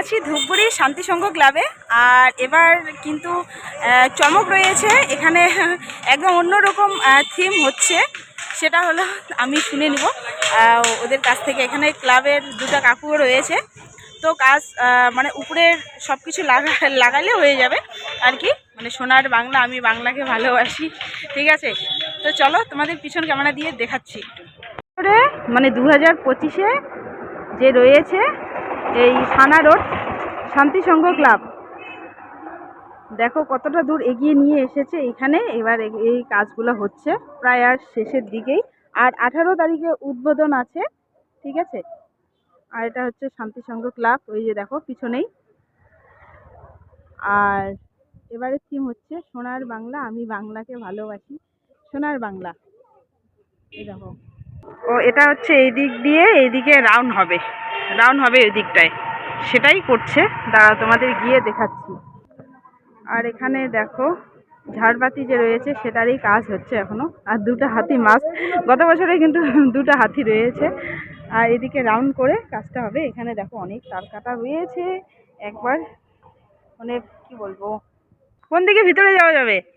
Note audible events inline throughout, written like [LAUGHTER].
আছি ধূপগুড়ি শান্তিসংঘ ক্লাবে। আর এবার কিন্তু চমক রয়েছে। এখানে একদম অন্যরকম থিম হচ্ছে। সেটা হলো, আমি শুনে নিব। ওদের কাছ থেকে। এখানে ক্লাবের দুটা কাকুও রয়েছে। তো কাজ মানে উপরের সব কিছু লাগা, লাগালে হয়ে যাবে আর কি। মানে সোনার বাংলা, আমি বাংলাকে ভালোবাসি। ঠিক আছে? তো চলো, তোমাদের পিছন ক্যামেরা দিয়ে দেখাচ্ছি। মানে দু হাজার পঁচিশে যে রয়েছে এই থানা রোড শান্তিসংঘ ক্লাব। দেখো কতটা দূর এগিয়ে নিয়ে এসেছে এখানে, এবার এই কাজগুলো হচ্ছে প্রায় আর শেষের দিকেই। আর আঠারো তারিখে উদ্বোধন আছে, ঠিক আছে? আর এটা হচ্ছে শান্তিসংঘ ক্লাব, ওই যে দেখো পিছনেই। আর এবারে থিম হচ্ছে সোনার বাংলা, আমি বাংলাকে ভালোবাসি, সোনার বাংলা। এই দেখো। ও, এটা হচ্ছে এই দিক দিয়ে, এইদিকে রাউন্ড হবে। রাউন্ড হবে এই দিকটায় সেটাই করছে। দাঁড়া তোমাদের গিয়ে দেখাচ্ছি। আর এখানে দেখো, ঝাড়বাতি যে রয়েছে, সেটারই কাজ হচ্ছে এখনও। আর দুটো হাতি মাছ গত বছরে কিন্তু [LAUGHS] দুটো হাতি রয়েছে। আর এদিকে রাউন্ড করে কাজটা হবে। এখানে দেখো, অনেক তার কাটা রয়েছে। একবার মানে কি বলব? কোন দিকে ভিতরে যাওয়া যাবে?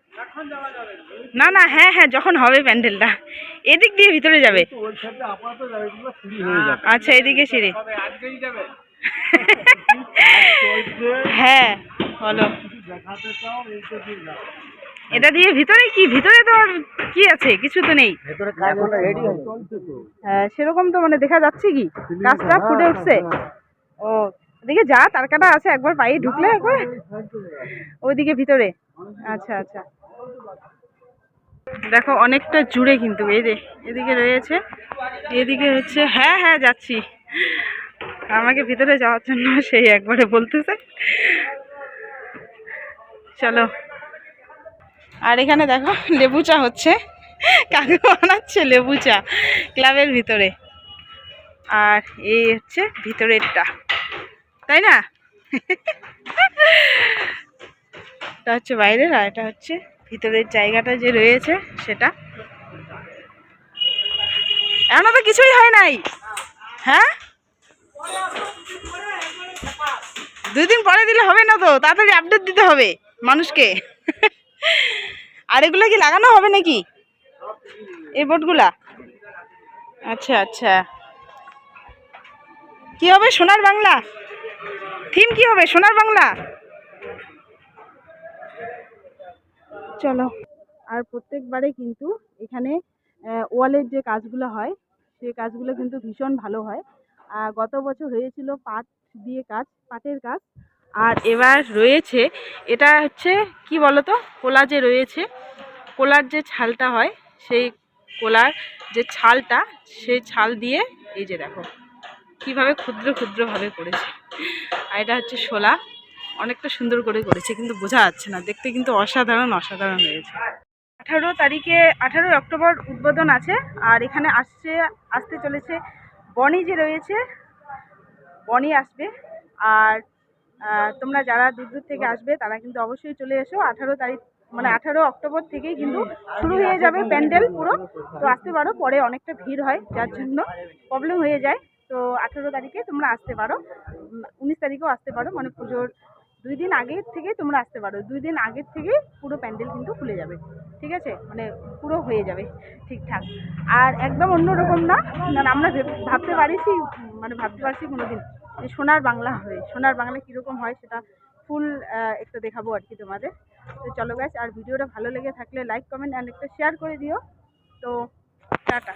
না। না হ্যাঁ হ্যাঁ যখন হবে প্যান্ডেলটা। এদিক দিয়ে ভিতরে যাবে। আচ্ছা এদিকে সিঁড়ি। [LAUGHS] হ্যাঁ বলো। এটা দিয়ে ভিতরে কি? ভিতরে তো আর কি আছে? কিছু তো নেই। হ্যাঁ, সেরকম তো মানে দেখা যাচ্ছে কি? কাজটা ফুটে উঠছে। ও এদিকে যা তার কাটা আছে একবার পায়ে ঢুকলে একবার। ওইদিকে ভিতরে। আচ্ছা আচ্ছা। দেখো, অনেকটা জুড়ে কিন্তু এই যে এদিকে রয়েছে। এদিকে হচ্ছে হ্যাঁ হ্যাঁ যাচ্ছি। আমাকে ভিতরে যাওয়ার জন্য সেই একবারে বলতেছে। চলো। আর এখানে দেখো, লেবু চা হচ্ছে। কাকু বানাচ্ছে লেবু চা ক্লাবের ভিতরে। আর এই হচ্ছে ভিতরেরটা। তাই না? এটা হচ্ছে বাইরের আর এটা হচ্ছে ভিতরের জায়গাটা যে রয়েছে, সেটা। এখনও তো কিছুই হয় নাই। হ্যাঁ? দুই দিন পরে দিলে হবে না তো, তাড়াতাড়ি আপডেট দিতে হবে মানুষকে। আর এগুলো কি লাগানো হবে নাকি? এই বোর্ডগুলা আচ্ছা আচ্ছা। কি হবে সোনার বাংলা? থিম কি হবে সোনার বাংলা? চলো। আর প্রত্যেকবারে কিন্তু এখানে ওয়ালের যে কাজগুলো হয় সেই কাজগুলো কিন্তু ভীষণ ভালো হয়। আর গত বছর হয়েছিল পাট দিয়ে কাজ, পাটের কাজ। আর এবার রয়েছে, এটা হচ্ছে, কি বলতো? কোলা যে রয়েছে, কোলার যে ছালটা হয়, সেই কোলার যে ছালটা সেই ছাল দিয়ে, এই যে দেখো, কীভাবে ক্ষুদ্র ক্ষুদ্রভাবে করেছে। আর এটা হচ্ছে শোলা। অনেকটা সুন্দর করে করেছে, কিন্তু বোঝা যাচ্ছে না। দেখতে কিন্তু অসাধারণ অসাধারণ হয়েছে। আঠারো তারিখে, আঠারোই অক্টোবর উদ্বোধন আছে, আর এখানে আসছে, আসতে চলেছে বনি যে রয়েছে, বনি আসবে। আর তোমরা যারা দূর দূর থেকে আসবে, তারা কিন্তু অবশ্যই চলে এসো। আঠারো তারিখ মানে আঠারো অক্টোবর থেকেই কিন্তু শুরু হয়ে যাবে প্যান্ডেল পুরো। তো আসতে পারো, পরে অনেকটা ভিড় হয়, যার জন্য প্রবলেম হয়ে যায়। তো আঠেরো তারিখে তোমরা আসতে পারো উনিশ তারিখেও আসতে পারো মানে পুজোর দুই দিন আগের থেকে তোমরা আসতে পারো। দুই দিন আগের থেকে পুরো প্যান্ডেল কিন্তু খুলে যাবে। ঠিক আছে? মানে পুরো হয়ে যাবে ঠিকঠাক। আর একদম অন্যরকম না? না, আমরা ভেব- ভাবতে পারিছি মানে ভাবতে পারছি কোনো দিন যে সোনার বাংলা হয় সোনার বাংলা কীরকম হয় সেটা ফুল একটু দেখাবো আর কি তোমাদের। তো চলো গাছ আর ভিডিওটা ভালো লেগে থাকলে লাইক কমেন্ট অ্যান্ড একটা শেয়ার করে দিও। তো টাটা।